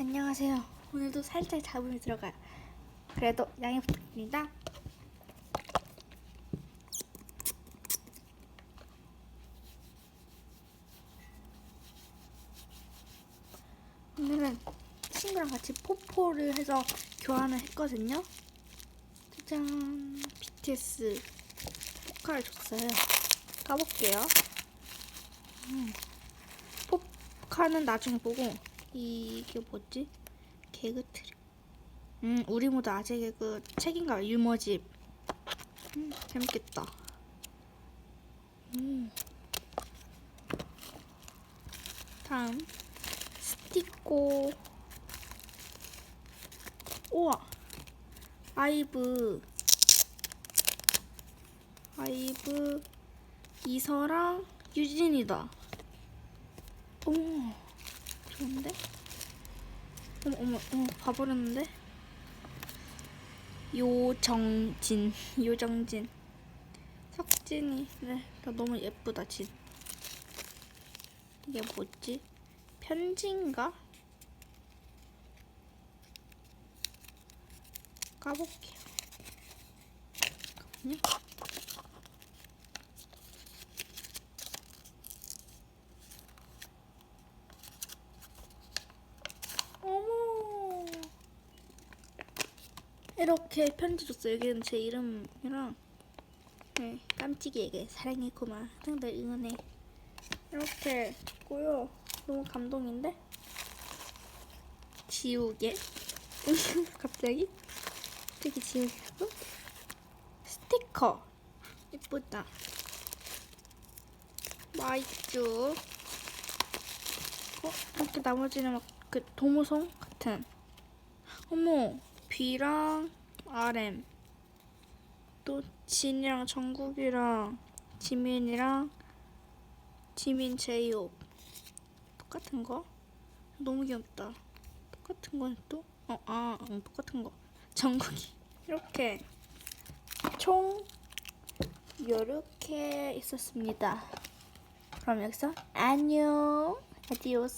안녕하세요. 오늘도 살짝 잡음이 들어가요. 그래도 양해 부탁드립니다. 오늘은 친구랑 같이 포포를 해서 교환을 했거든요. 짜잔, BTS 포카를 줬어요. 까볼게요. 음. 포카는 나중에 보고 이게 뭐지? 개그 트리. 음, 우리 모두 아재 개그 책인가 유머집. 음, 재밌겠다. 음. 다음 스티커. 우와. 아이브. 아이브 이서랑 유진이다. 어 머. 좋은데? 어머 어머 어머 봐버렸는데? 요정진 요정진 석진이 네, 나 너무 예쁘다 진 이게 뭐지? 편지인가? 까볼게요 잠깐만요 어머 이렇게 편지 줬어요. 여기는 제 이름이랑 네, 깜찍이에게 사랑했구만 항상 응원해. 이렇게 줬고요. 너무 감동인데? 지우개? 갑자기? 되게 지우개고 스티커! 예쁘다. 마이쮸 어? 이렇게 나머지는 막 그 도무송 같은. 어머 B랑 RM. 또 진이랑 정국이랑 지민이랑 지민 제이홉 똑같은 거? 너무 귀엽다. 똑같은 건 또? 어, 아, 응, 똑같은 거. 정국이. 이렇게. 총 요렇게 있었습니다. 그럼 여기서 안녕. 아디오스